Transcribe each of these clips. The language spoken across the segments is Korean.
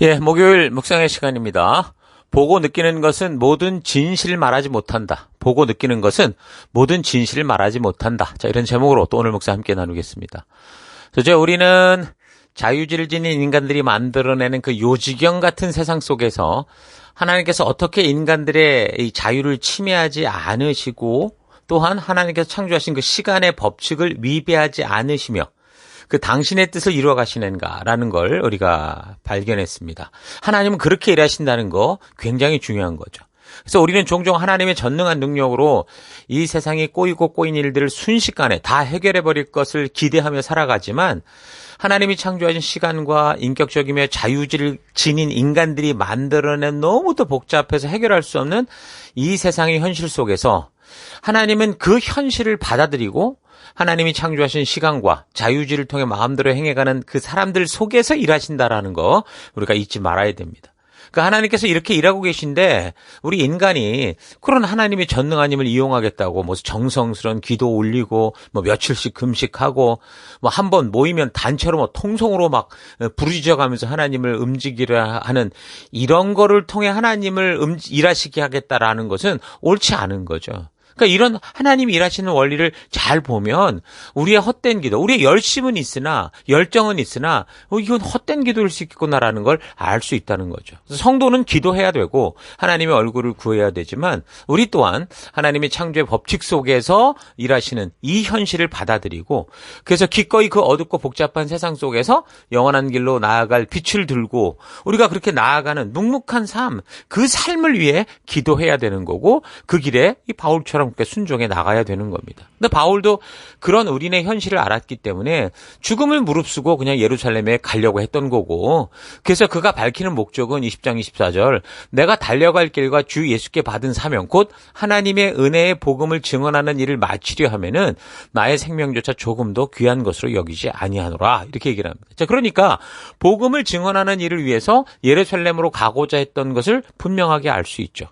예, 목요일 묵상의 시간입니다. 보고 느끼는 것은 모든 진실을 말하지 못한다. 보고 느끼는 것은 모든 진실을 말하지 못한다. 자, 이런 제목으로 또 오늘 묵상 함께 나누겠습니다. 그죠? 우리는 자유지를 지닌 인간들이 만들어내는 그 요지경 같은 세상 속에서 하나님께서 어떻게 인간들의 이 자유를 침해하지 않으시고 또한 하나님께서 창조하신 그 시간의 법칙을 위배하지 않으시며 그 당신의 뜻을 이루어 가시는가라는 걸 우리가 발견했습니다. 하나님은 그렇게 일하신다는 거 굉장히 중요한 거죠. 그래서 우리는 종종 하나님의 전능한 능력으로 이 세상이 꼬이고 꼬인 일들을 순식간에 다 해결해 버릴 것을 기대하며 살아가지만 하나님이 창조하신 시간과 인격적이며 자유지를 지닌 인간들이 만들어낸 너무도 복잡해서 해결할 수 없는 이 세상의 현실 속에서 하나님은 그 현실을 받아들이고 하나님이 창조하신 시간과 자유지를 통해 마음대로 행해가는 그 사람들 속에서 일하신다라는 거 우리가 잊지 말아야 됩니다. 그 하나님께서 이렇게 일하고 계신데 우리 인간이 그런 하나님의 전능한 힘을 이용하겠다고 뭐 정성스러운 기도 올리고 뭐 며칠씩 금식하고 뭐 한 번 모이면 단체로 뭐 통성으로 막 부르짖어 가면서 하나님을 움직이려 하는 이런 거를 통해 하나님을 음, 일하시게 하겠다라는 것은 옳지 않은 거죠. 그러니까 이런 하나님이 일하시는 원리를 잘 보면 우리의 헛된 기도, 우리의 열심은 있으나 열정은 있으나 어, 이건 헛된 기도일 수 있겠구나라는 걸 알 수 있다는 거죠. 성도는 기도해야 되고 하나님의 얼굴을 구해야 되지만 우리 또한 하나님의 창조의 법칙 속에서 일하시는 이 현실을 받아들이고 그래서 기꺼이 그 어둡고 복잡한 세상 속에서 영원한 길로 나아갈 빛을 들고 우리가 그렇게 나아가는 묵묵한 삶, 그 삶을 위해 기도해야 되는 거고 그 길에 이 바울처럼 함께 순종해 나가야 되는 겁니다. 근데 바울도 그런 우리네 현실을 알았기 때문에 죽음을 무릅쓰고 그냥 예루살렘에 가려고 했던 거고 그래서 그가 밝히는 목적은 20장 24절 내가 달려갈 길과 주 예수께 받은 사명 곧 하나님의 은혜의 복음을 증언하는 일을 마치려 하면은 나의 생명조차 조금도 귀한 것으로 여기지 아니하노라 이렇게 얘기를 합니다. 자 그러니까 복음을 증언하는 일을 위해서 예루살렘으로 가고자 했던 것을 분명하게 알 수 있죠.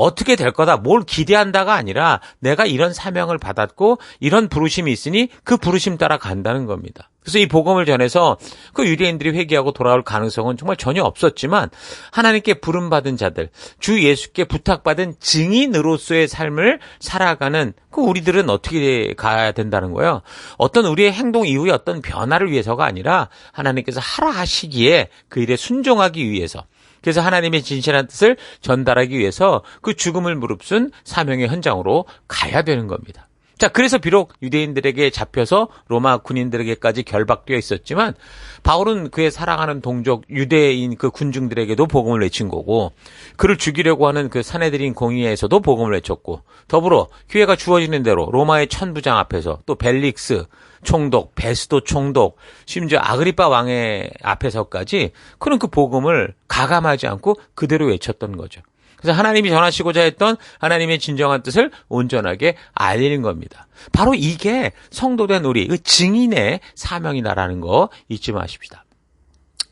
어떻게 될 거다, 뭘 기대한다가 아니라 내가 이런 사명을 받았고 이런 부르심이 있으니 그 부르심 따라 간다는 겁니다. 그래서 이 복음을 전해서 그 유대인들이 회개하고 돌아올 가능성은 정말 전혀 없었지만 하나님께 부름받은 자들, 주 예수께 부탁받은 증인으로서의 삶을 살아가는 그 우리들은 어떻게 가야 된다는 거예요? 어떤 우리의 행동 이후에 어떤 변화를 위해서가 아니라 하나님께서 하라 하시기에 그 일에 순종하기 위해서 그래서 하나님의 진실한 뜻을 전달하기 위해서 그 죽음을 무릅쓴 사명의 현장으로 가야 되는 겁니다. 자, 그래서 비록 유대인들에게 잡혀서 로마 군인들에게까지 결박되어 있었지만 바울은 그의 사랑하는 동족 유대인 그 군중들에게도 복음을 외친 거고 그를 죽이려고 하는 그 사내들인 공의에서도 복음을 외쳤고 더불어 기회가 주어지는 대로 로마의 천부장 앞에서 또 벨릭스 총독, 베스도 총독, 심지어 아그리파 왕의 앞에서까지 그런 그 복음을 가감하지 않고 그대로 외쳤던 거죠. 그래서 하나님이 전하시고자 했던 하나님의 진정한 뜻을 온전하게 알리는 겁니다. 바로 이게 성도된 우리 그 증인의 사명이다라는 거 잊지 마십시다.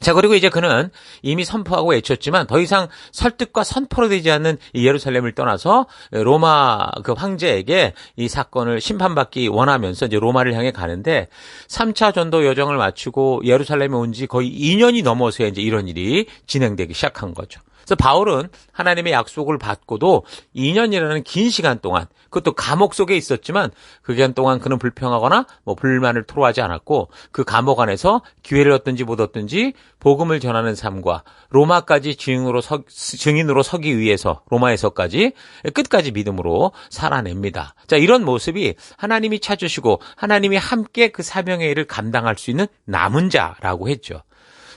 자, 그리고 이제 그는 이미 선포하고 외쳤지만 더 이상 설득과 선포로 되지 않는 이 예루살렘을 떠나서 로마 그 황제에게 이 사건을 심판받기 원하면서 이제 로마를 향해 가는데 3차 전도 여정을 마치고 예루살렘에 온 지 거의 2년이 넘어서야 이제 이런 일이 진행되기 시작한 거죠. 그래서 바울은 하나님의 약속을 받고도 2년이라는 긴 시간 동안 그것도 감옥 속에 있었지만 그 기간 동안 그는 불평하거나 뭐 불만을 토로하지 않았고 그 감옥 안에서 기회를 얻든지 못 얻든지 복음을 전하는 삶과 로마까지 증인으로, 서, 증인으로 서기 위해서 로마에서까지 끝까지 믿음으로 살아냅니다. 자 이런 모습이 하나님이 찾으시고 하나님이 함께 그 사명의 일을 감당할 수 있는 남은 자라고 했죠.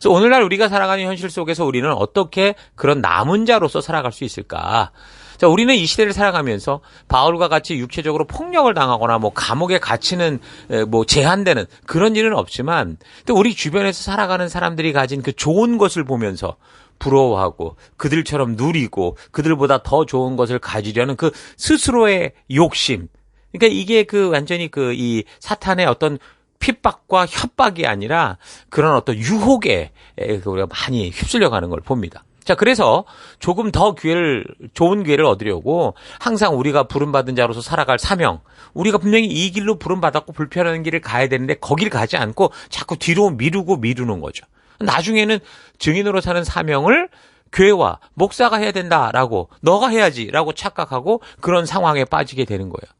그래서 오늘날 우리가 살아가는 현실 속에서 우리는 어떻게 그런 남은 자로서 살아갈 수 있을까? 자, 우리는 이 시대를 살아가면서 바울과 같이 육체적으로 폭력을 당하거나 뭐 감옥에 갇히는 뭐 제한되는 그런 일은 없지만 또 우리 주변에서 살아가는 사람들이 가진 그 좋은 것을 보면서 부러워하고 그들처럼 누리고 그들보다 더 좋은 것을 가지려는 그 스스로의 욕심. 그러니까 이게 그 완전히 그 이 사탄의 어떤 핍박과 협박이 아니라 그런 어떤 유혹에 우리가 많이 휩쓸려 가는 걸 봅니다. 자, 그래서 조금 더 기회를, 좋은 기회를 얻으려고 항상 우리가 부름받은 자로서 살아갈 사명, 우리가 분명히 이 길로 부름받았고 불편한 길을 가야 되는데 거길 가지 않고 자꾸 뒤로 미루고 미루는 거죠. 나중에는 증인으로 사는 사명을 교회와 목사가 해야 된다라고 너가 해야지라고 착각하고 그런 상황에 빠지게 되는 거예요.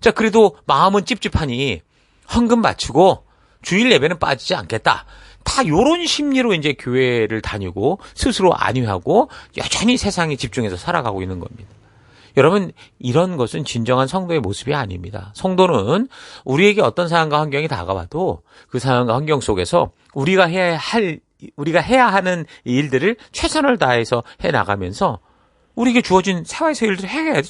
자, 그래도 마음은 찝찝하니 헌금 바치고 주일 예배는 빠지지 않겠다. 다 요런 심리로 이제 교회를 다니고 스스로 안위하고 여전히 세상에 집중해서 살아가고 있는 겁니다. 여러분 이런 것은 진정한 성도의 모습이 아닙니다. 성도는 우리에게 어떤 상황과 환경이 다가와도 그 상황과 환경 속에서 우리가 해야 할 우리가 해야 하는 일들을 최선을 다해서 해 나가면서 우리에게 주어진 생활에서 일들을 해야 돼.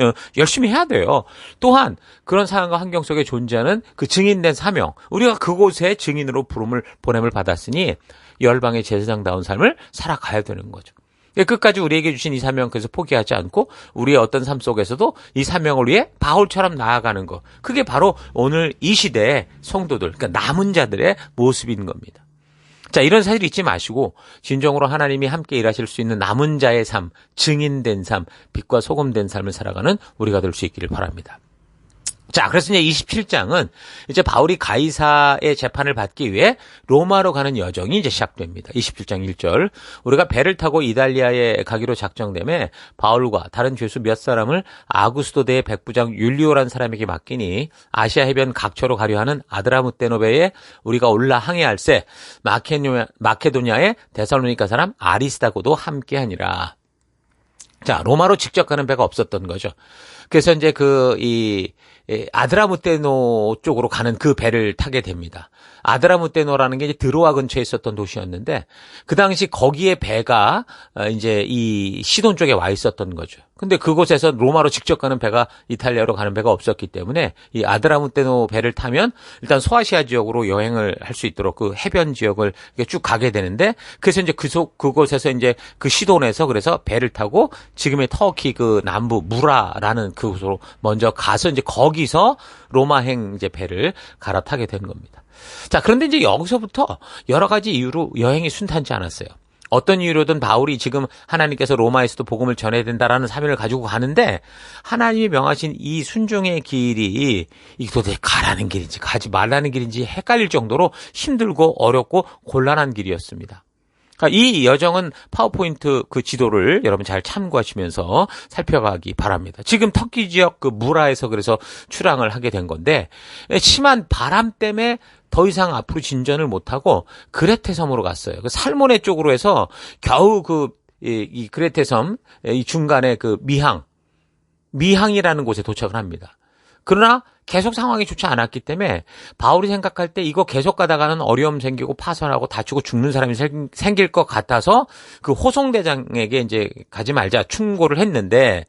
어, 열심히 해야 돼요. 또한 그런 상황과 환경 속에 존재하는 그 증인된 사명, 우리가 그곳에 증인으로 부름을 보냄을 받았으니 열방의 제사장다운 삶을 살아가야 되는 거죠. 예, 끝까지 우리에게 주신 이 사명 그래서 포기하지 않고 우리의 어떤 삶 속에서도 이 사명을 위해 바울처럼 나아가는 것. 그게 바로 오늘 이 시대의 성도들, 그러니까 남은 자들의 모습인 겁니다. 자, 이런 사실 잊지 마시고 진정으로 하나님이 함께 일하실 수 있는 남은 자의 삶, 증인된 삶, 빛과 소금된 삶을 살아가는 우리가 될 수 있기를 바랍니다. 자, 그래서 이제 27장은 이제 바울이 가이사의 재판을 받기 위해 로마로 가는 여정이 이제 시작됩니다. 27장 1절. 우리가 배를 타고 이달리아에 가기로 작정됨에 바울과 다른 죄수 몇 사람을 아구스도대의 백부장 율리오란 사람에게 맡기니 아시아 해변 각처로 가려 하는 아드라무테노베에 우리가 올라 항해할새 마케도냐의 데살로니카 사람 아리스다고도 함께하니라. 자, 로마로 직접 가는 배가 없었던 거죠. 그래서 이제 그, 이, 아드라무테노 쪽으로 가는 그 배를 타게 됩니다. 아드라무테노라는 게 이제 드로아 근처에 있었던 도시였는데 그 당시 거기에 배가 어, 이제 이 시돈 쪽에 와 있었던 거죠. 근데 그곳에서 로마로 직접 가는 배가 이탈리아로 가는 배가 없었기 때문에 이 아드라무테노 배를 타면 일단 소아시아 지역으로 여행을 할 수 있도록 그 해변 지역을 쭉 가게 되는데 그래서 이제 그속 그곳에서 이제 그 시돈에서 그래서 배를 타고 지금의 터키 그 남부 무라라는 그곳으로 먼저 가서 이제 거기서 로마행 이제 배를 갈아타게 된 겁니다. 자, 그런데 이제 여기서부터 여러 가지 이유로 여행이 순탄치 않았어요. 어떤 이유로든 바울이 지금 하나님께서 로마에서도 복음을 전해야 된다라는 사명을 가지고 가는데 하나님이 명하신 이 순종의 길이 이게 도대체 가라는 길인지 가지 말라는 길인지 헷갈릴 정도로 힘들고 어렵고 곤란한 길이었습니다. 그러니까 이 여정은 파워포인트 그 지도를 여러분 잘 참고하시면서 살펴가기 바랍니다. 지금 터키 지역 그 무라에서 그래서 출항을 하게 된 건데 심한 바람 때문에 더 이상 앞으로 진전을 못하고 그레테 섬으로 갔어요. 그 살모네 쪽으로 해서 겨우 그, 이, 이 그레테 섬, 이 중간에 그 미항, 미항이라는 곳에 도착을 합니다. 그러나 계속 상황이 좋지 않았기 때문에 바울이 생각할 때 이거 계속 가다가는 어려움 생기고 파손하고 다치고 죽는 사람이 생길 것 같아서 그 호송 대장에게 이제 가지 말자 충고를 했는데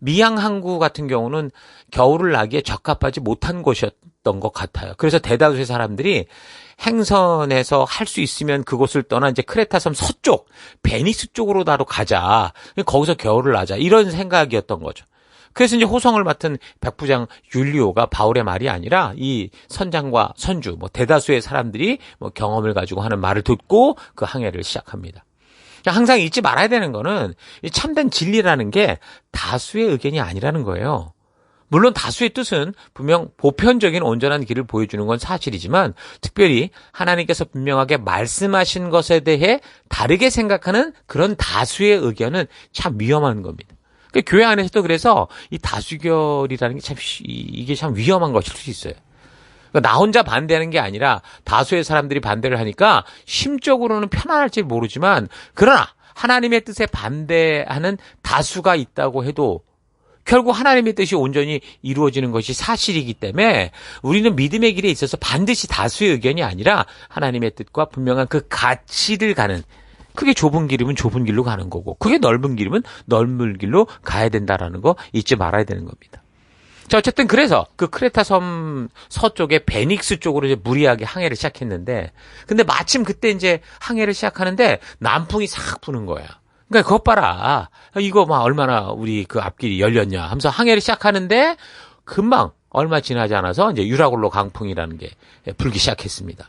미양 항구 같은 경우는 겨울을 나기에 적합하지 못한 곳이었던 것 같아요. 그래서 대다수의 사람들이 행선에서 할 수 있으면 그곳을 떠나 이제 크레타 섬 서쪽 베니스 쪽으로 나로 가자. 거기서 겨울을 나자. 이런 생각이었던 거죠. 그래서 이제 호성을 맡은 백부장 율리오가 바울의 말이 아니라 이 선장과 선주, 뭐 대다수의 사람들이 뭐 경험을 가지고 하는 말을 듣고 그 항해를 시작합니다. 항상 잊지 말아야 되는 거는 참된 진리라는 게 다수의 의견이 아니라는 거예요. 물론 다수의 뜻은 분명 보편적인 온전한 길을 보여주는 건 사실이지만 특별히 하나님께서 분명하게 말씀하신 것에 대해 다르게 생각하는 그런 다수의 의견은 참 위험한 겁니다. 그러니까 교회 안에서도 그래서 이 다수결이라는 게 참 이게 참 위험한 것일 수 있어요. 그러니까 나 혼자 반대하는 게 아니라 다수의 사람들이 반대를 하니까 심적으로는 편안할지 모르지만 그러나 하나님의 뜻에 반대하는 다수가 있다고 해도 결국 하나님의 뜻이 온전히 이루어지는 것이 사실이기 때문에 우리는 믿음의 길에 있어서 반드시 다수의 의견이 아니라 하나님의 뜻과 분명한 그 가치를 가는 그게 좁은 길이면 좁은 길로 가는 거고 그게 넓은 길이면 넓은 길로 가야 된다라는 거 잊지 말아야 되는 겁니다. 자, 어쨌든 그래서 그 크레타 섬 서쪽에 베닉스 쪽으로 이제 무리하게 항해를 시작했는데 근데 마침 그때 이제 항해를 시작하는데 남풍이 싹 부는 거야. 그러니까 그것 봐라. 이거 막 얼마나 우리 그 앞길이 열렸냐 하면서 항해를 시작하는데 금방 얼마 지나지 않아서 이제 유라굴로 강풍이라는 게 불기 시작했습니다.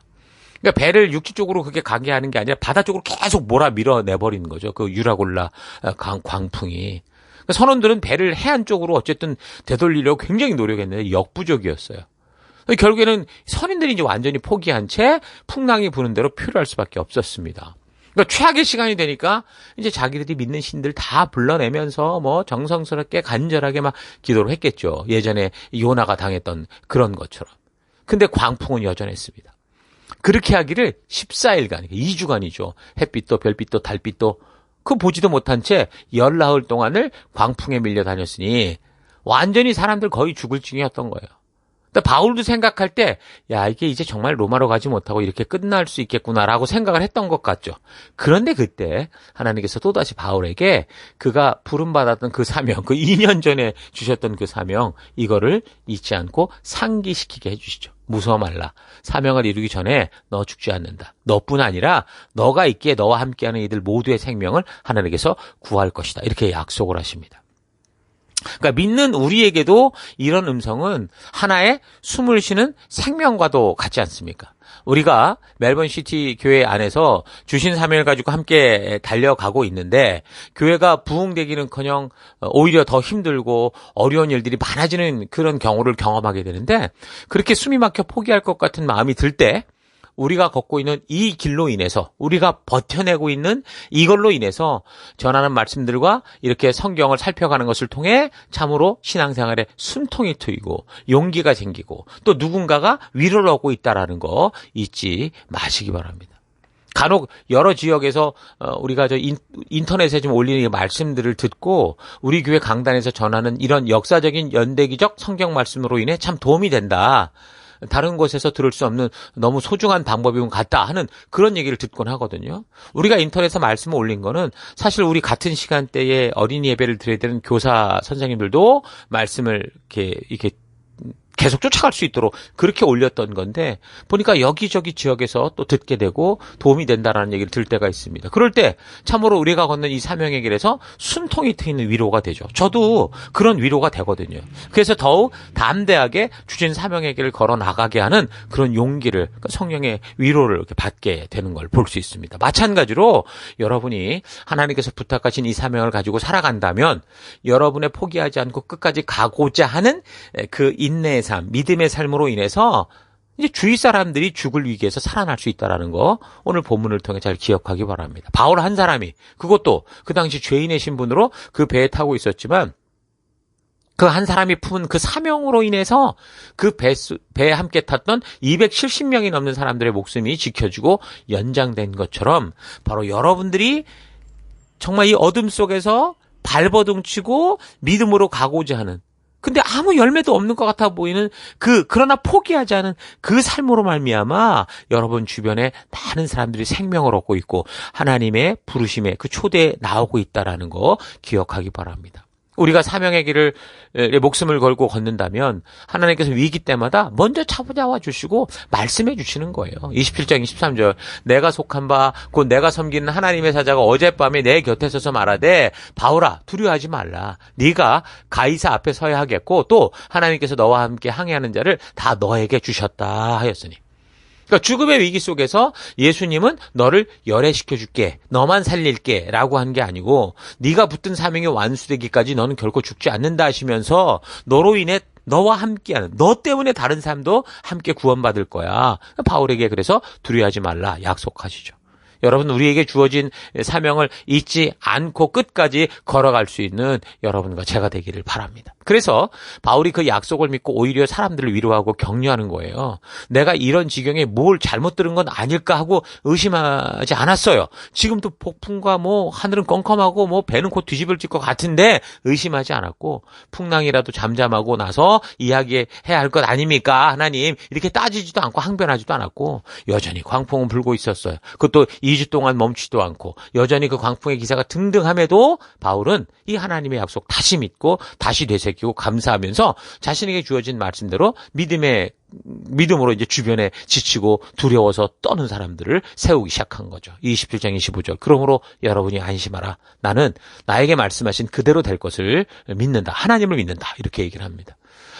그러니까 배를 육지 쪽으로 그렇게 가게 하는 게 아니라 바다 쪽으로 계속 몰아 밀어 내버리는 거죠. 그 유라골라 강, 광풍이. 선원들은 배를 해안 쪽으로 어쨌든 되돌리려고 굉장히 노력했는데 역부족이었어요. 결국에는 선인들이 이제 완전히 포기한 채 풍랑이 부는 대로 표류할 수밖에 없었습니다. 그러니까 최악의 시간이 되니까 이제 자기들이 믿는 신들 다 불러내면서 뭐 정성스럽게 간절하게 막 기도를 했겠죠. 예전에 요나가 당했던 그런 것처럼. 근데 광풍은 여전했습니다. 그렇게 하기를 14일간, 2주간이죠. 햇빛도 별빛도 달빛도 그 보지도 못한 채 열나흘 동안을 광풍에 밀려 다녔으니 완전히 사람들 거의 죽을 징이었던 거예요. 근데 바울도 생각할 때, 야, 이게 이제 정말 로마로 가지 못하고 이렇게 끝날 수 있겠구나라고 생각을 했던 것 같죠. 그런데 그때 하나님께서 또다시 바울에게 그가 부름받았던 그 사명, 그 2년 전에 주셨던 그 사명, 이거를 잊지 않고 상기시키게 해주시죠. 무서워 말라. 사명을 이루기 전에 너 죽지 않는다. 너뿐 아니라 너가 있기에 너와 함께하는 이들 모두의 생명을 하나님께서 구할 것이다. 이렇게 약속을 하십니다. 그러니까 믿는 우리에게도 이런 음성은 하나의 숨을 쉬는 생명과도 같지 않습니까? 우리가 멜번 시티 교회 안에서 주신 사명을 가지고 함께 달려가고 있는데 교회가 부흥되기는커녕 오히려 더 힘들고 어려운 일들이 많아지는 그런 경우를 경험하게 되는데 그렇게 숨이 막혀 포기할 것 같은 마음이 들 때 우리가 걷고 있는 이 길로 인해서 우리가 버텨내고 있는 이걸로 인해서 전하는 말씀들과 이렇게 성경을 살펴가는 것을 통해 참으로 신앙생활에 숨통이 트이고 용기가 생기고 또 누군가가 위로를 얻고 있다라는 거 잊지 마시기 바랍니다. 간혹 여러 지역에서 어, 우리가 저 인터넷에 좀 올리는 말씀들을 듣고 우리 교회 강단에서 전하는 이런 역사적인 연대기적 성경 말씀으로 인해 참 도움이 된다. 다른 곳에서 들을 수 없는 너무 소중한 방법인 것 같다 하는 그런 얘기를 듣곤 하거든요. 우리가 인터넷에 말씀을 올린 거는 사실 우리 같은 시간대에 어린이 예배를 드려야 되는 교사 선생님들도 말씀을 이렇게 이렇게 계속 쫓아갈 수 있도록 그렇게 올렸던 건데 보니까 여기저기 지역에서 또 듣게 되고 도움이 된다라는 얘기를 들 때가 있습니다. 그럴 때 참으로 우리가 걷는 이 사명의 길에서 숨통이 트이는 위로가 되죠. 저도 그런 위로가 되거든요. 그래서 더욱 담대하게 주신 사명의 길을 걸어 나가게 하는 그런 용기를 그러니까 성령의 위로를 이렇게 받게 되는 걸 볼 수 있습니다. 마찬가지로 여러분이 하나님께서 부탁하신 이 사명을 가지고 살아간다면 여러분의 포기하지 않고 끝까지 가고자 하는 그 인내의 삶, 믿음의 삶으로 인해서 이제 주위 사람들이 죽을 위기에서 살아날 수 있다라는 거 오늘 본문을 통해 잘 기억하기 바랍니다. 바울 한 사람이 그것도 그 당시 죄인의 신분으로 그 배에 타고 있었지만 그 한 사람이 품은 그 사명으로 인해서 그 배, 배에 함께 탔던 270명이 넘는 사람들의 목숨이 지켜지고 연장된 것처럼 바로 여러분들이 정말 이 어둠 속에서 발버둥 치고 믿음으로 가고자 하는 근데 아무 열매도 없는 것 같아 보이는 그 그러나 포기하지 않은 그 삶으로 말미암아 여러분 주변에 많은 사람들이 생명을 얻고 있고 하나님의 부르심에 그 초대에 나오고 있다라는 거 기억하기 바랍니다. 우리가 사명의 길을 목숨을 걸고 걷는다면 하나님께서 위기 때마다 먼저 찾아와 주시고 말씀해 주시는 거예요. 27장 23절 내가 속한 바 곧 내가 섬기는 하나님의 사자가 어젯밤에 내 곁에 서서 말하되 바울아 두려워하지 말라. 네가 가이사 앞에 서야 하겠고 또 하나님께서 너와 함께 항해하는 자를 다 너에게 주셨다 하였으니 그러니까 죽음의 위기 속에서 예수님은 너를 열애시켜 줄게. 너만 살릴게. 라고 한 게 아니고 네가 붙든 사명이 완수되기까지 너는 결코 죽지 않는다 하시면서 너로 인해 너와 함께하는 너 때문에 다른 사람도 함께 구원받을 거야. 바울에게 그래서 두려워하지 말라 약속하시죠. 여러분 우리에게 주어진 사명을 잊지 않고 끝까지 걸어갈 수 있는 여러분과 제가 되기를 바랍니다. 그래서 바울이 그 약속을 믿고 오히려 사람들을 위로하고 격려하는 거예요. 내가 이런 지경에 뭘 잘못 들은 건 아닐까 하고 의심하지 않았어요. 지금도 폭풍과 뭐 하늘은 껌껌하고 뭐 배는 곧 뒤집어질 것 같은데 의심하지 않았고 풍랑이라도 잠잠하고 나서 이야기해야 할 것 아닙니까? 하나님 이렇게 따지지도 않고 항변하지도 않았고 여전히 광풍은 불고 있었어요. 그것도 2주 동안 멈추지도 않고 여전히 그 광풍의 기사가 등등함에도 바울은 이 하나님의 약속 다시 믿고 다시 되새기 고 감사하면서 자신에게 주어진 말씀대로 믿음의 믿음으로 이제 주변에 지치고 두려워서 떠는 사람들을 세우기 시작한 거죠. 27장 25절. 그러므로 여러분이 안심하라. 나는 나에게 말씀하신 그대로 될 것을 믿는다. 하나님을 믿는다. 이렇게 얘기를 합니다.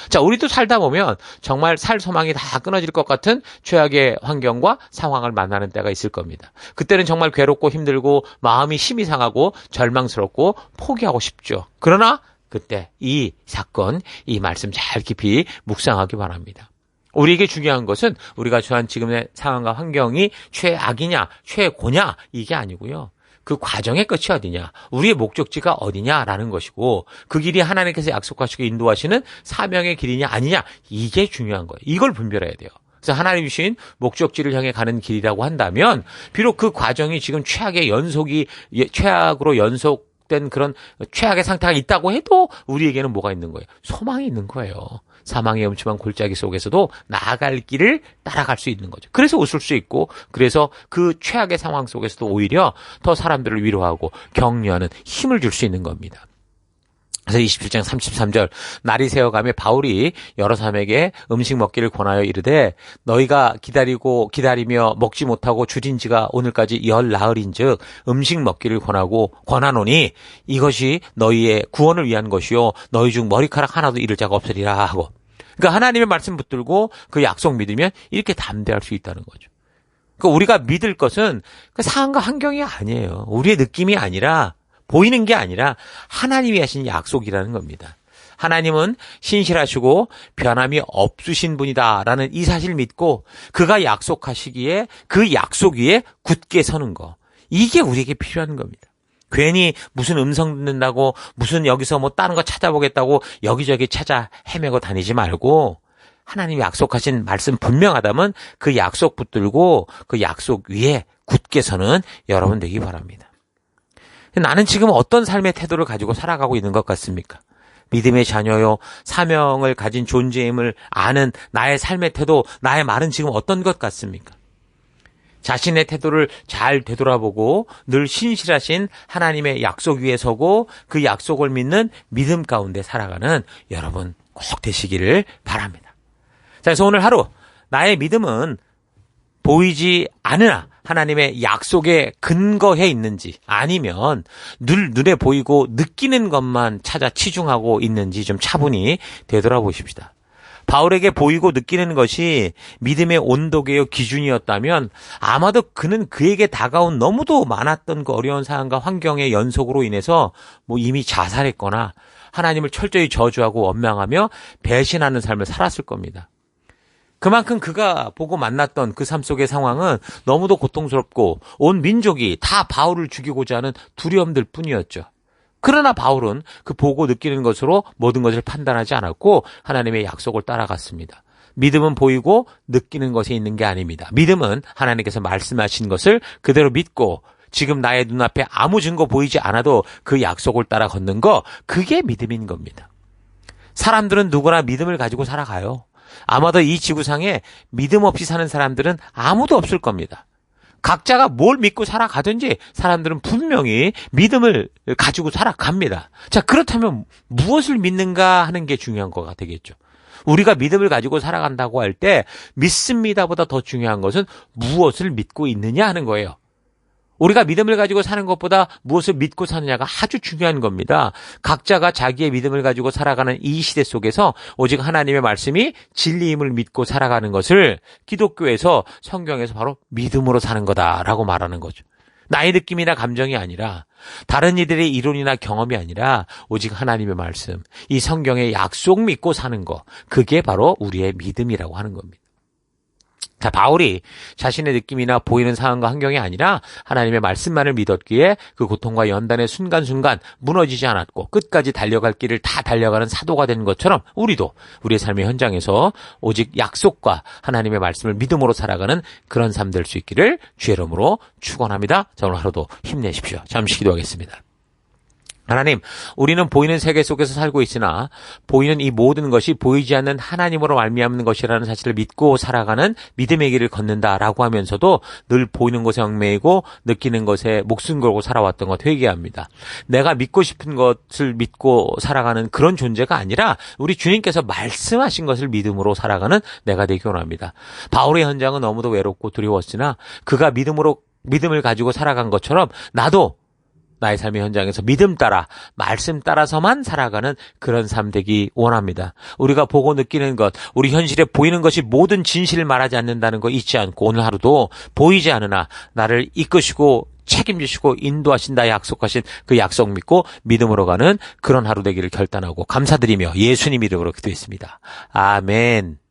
자, 우리도 살다 보면 정말 살 소망이 다 끊어질 것 같은 최악의 환경과 상황을 만나는 때가 있을 겁니다. 그때는 정말 괴롭고 힘들고 마음이 심이 상하고 절망스럽고 포기하고 싶죠. 그러나 그때 이 사건, 이 말씀 잘 깊이 묵상하기 바랍니다. 우리에게 중요한 것은 우리가 처한 지금의 상황과 환경이 최악이냐, 최고냐, 이게 아니고요. 그 과정의 끝이 어디냐, 우리의 목적지가 어디냐라는 것이고, 그 길이 하나님께서 약속하시고 인도하시는 사명의 길이냐, 아니냐, 이게 중요한 거예요. 이걸 분별해야 돼요. 그래서 하나님 주신 목적지를 향해 가는 길이라고 한다면, 비록 그 과정이 지금 최악의 연속이, 예, 최악으로 연속, 된 그런 최악의 상태가 있다고 해도 우리에게는 뭐가 있는 거예요? 소망이 있는 거예요. 사망의 엄침한 골짜기 속에서도 나아갈 길을 따라갈 수 있는 거죠. 그래서 웃을 수 있고, 그래서 그 최악의 상황 속에서도 오히려 더 사람들을 위로하고 격려하는 힘을 줄 수 있는 겁니다. 그래서 27장 33절 날이 새어가며 바울이 여러 사람에게 음식 먹기를 권하여 이르되 너희가 기다리고 기다리며 먹지 못하고 줄인 지가 오늘까지 열 나흘인즉 음식 먹기를 권하고 권하노니 이것이 너희의 구원을 위한 것이요 너희 중 머리카락 하나도 잃을 자가 없으리라 하고 그러니까 하나님의 말씀 붙들고 그 약속 믿으면 이렇게 담대할 수 있다는 거죠. 그러니까 우리가 믿을 것은 그 상황과 환경이 아니에요. 우리의 느낌이 아니라 보이는 게 아니라 하나님이 하신 약속이라는 겁니다. 하나님은 신실하시고 변함이 없으신 분이다라는 이 사실 믿고 그가 약속하시기에 그 약속 위에 굳게 서는 거. 이게 우리에게 필요한 겁니다. 괜히 무슨 음성 듣는다고 무슨 여기서 뭐 다른 거 찾아보겠다고 여기저기 찾아 헤매고 다니지 말고 하나님이 약속하신 말씀 분명하다면 그 약속 붙들고 그 약속 위에 굳게 서는 여러분 되기 바랍니다. 나는 지금 어떤 삶의 태도를 가지고 살아가고 있는 것 같습니까? 믿음의 자녀요, 사명을 가진 존재임을 아는 나의 삶의 태도, 나의 말은 지금 어떤 것 같습니까? 자신의 태도를 잘 되돌아보고 늘 신실하신 하나님의 약속 위에 서고 그 약속을 믿는 믿음 가운데 살아가는 여러분 꼭 되시기를 바랍니다. 자, 그래서 오늘 하루 나의 믿음은 보이지 않으나 하나님의 약속에 근거해 있는지 아니면 늘 눈에 보이고 느끼는 것만 찾아 치중하고 있는지 좀 차분히 되돌아보십시다. 바울에게 보이고 느끼는 것이 믿음의 온도계의 기준이었다면 아마도 그는 그에게 다가온 너무도 많았던 그 어려운 상황과 환경의 연속으로 인해서 뭐 이미 자살했거나 하나님을 철저히 저주하고 원망하며 배신하는 삶을 살았을 겁니다. 그만큼 그가 보고 만났던 그 삶 속의 상황은 너무도 고통스럽고 온 민족이 다 바울을 죽이고자 하는 두려움들 뿐이었죠. 그러나 바울은 그 보고 느끼는 것으로 모든 것을 판단하지 않았고 하나님의 약속을 따라갔습니다. 믿음은 보이고 느끼는 것에 있는 게 아닙니다. 믿음은 하나님께서 말씀하신 것을 그대로 믿고 지금 나의 눈앞에 아무 증거 보이지 않아도 그 약속을 따라 걷는 거, 그게 믿음인 겁니다. 사람들은 누구나 믿음을 가지고 살아가요. 아마도 이 지구상에 믿음 없이 사는 사람들은 아무도 없을 겁니다. 각자가 뭘 믿고 살아가든지 사람들은 분명히 믿음을 가지고 살아갑니다. 자, 그렇다면 무엇을 믿는가 하는 게 중요한 거가 되겠죠. 우리가 믿음을 가지고 살아간다고 할 때 믿습니다보다 더 중요한 것은 무엇을 믿고 있느냐 하는 거예요. 우리가 믿음을 가지고 사는 것보다 무엇을 믿고 사느냐가 아주 중요한 겁니다. 각자가 자기의 믿음을 가지고 살아가는 이 시대 속에서 오직 하나님의 말씀이 진리임을 믿고 살아가는 것을 기독교에서 성경에서 바로 믿음으로 사는 거다라고 말하는 거죠. 나의 느낌이나 감정이 아니라 다른 이들의 이론이나 경험이 아니라 오직 하나님의 말씀, 이 성경의 약속 믿고 사는 거, 그게 바로 우리의 믿음이라고 하는 겁니다. 자, 바울이 자신의 느낌이나 보이는 상황과 환경이 아니라 하나님의 말씀만을 믿었기에 그 고통과 연단의 순간순간 무너지지 않았고 끝까지 달려갈 길을 다 달려가는 사도가 된 것처럼 우리도 우리의 삶의 현장에서 오직 약속과 하나님의 말씀을 믿음으로 살아가는 그런 삶 될 수 있기를 주의 이름으로 축원합니다. 자, 오늘 하루도 힘내십시오. 잠시 기도하겠습니다. 하나님, 우리는 보이는 세계 속에서 살고 있으나 보이는 이 모든 것이 보이지 않는 하나님으로 말미암는 것이라는 사실을 믿고 살아가는 믿음의 길을 걷는다라고 하면서도 늘 보이는 것에 얽매이고 느끼는 것에 목숨 걸고 살아왔던 것 회개합니다. 내가 믿고 싶은 것을 믿고 살아가는 그런 존재가 아니라 우리 주님께서 말씀하신 것을 믿음으로 살아가는 내가 되기 원합니다. 바울의 현장은 너무도 외롭고 두려웠으나 그가 믿음으로 믿음을 가지고 살아간 것처럼 나도 나의 삶의 현장에서 믿음 따라 말씀 따라서만 살아가는 그런 삶 되기 원합니다. 우리가 보고 느끼는 것, 우리 현실에 보이는 것이 모든 진실을 말하지 않는다는 거 잊지 않고 오늘 하루도 보이지 않으나 나를 이끄시고 책임지시고 인도하신다 약속하신 그 약속 믿고 믿음으로 가는 그런 하루 되기를 결단하고 감사드리며 예수님 이름으로 기도했습니다. 아멘.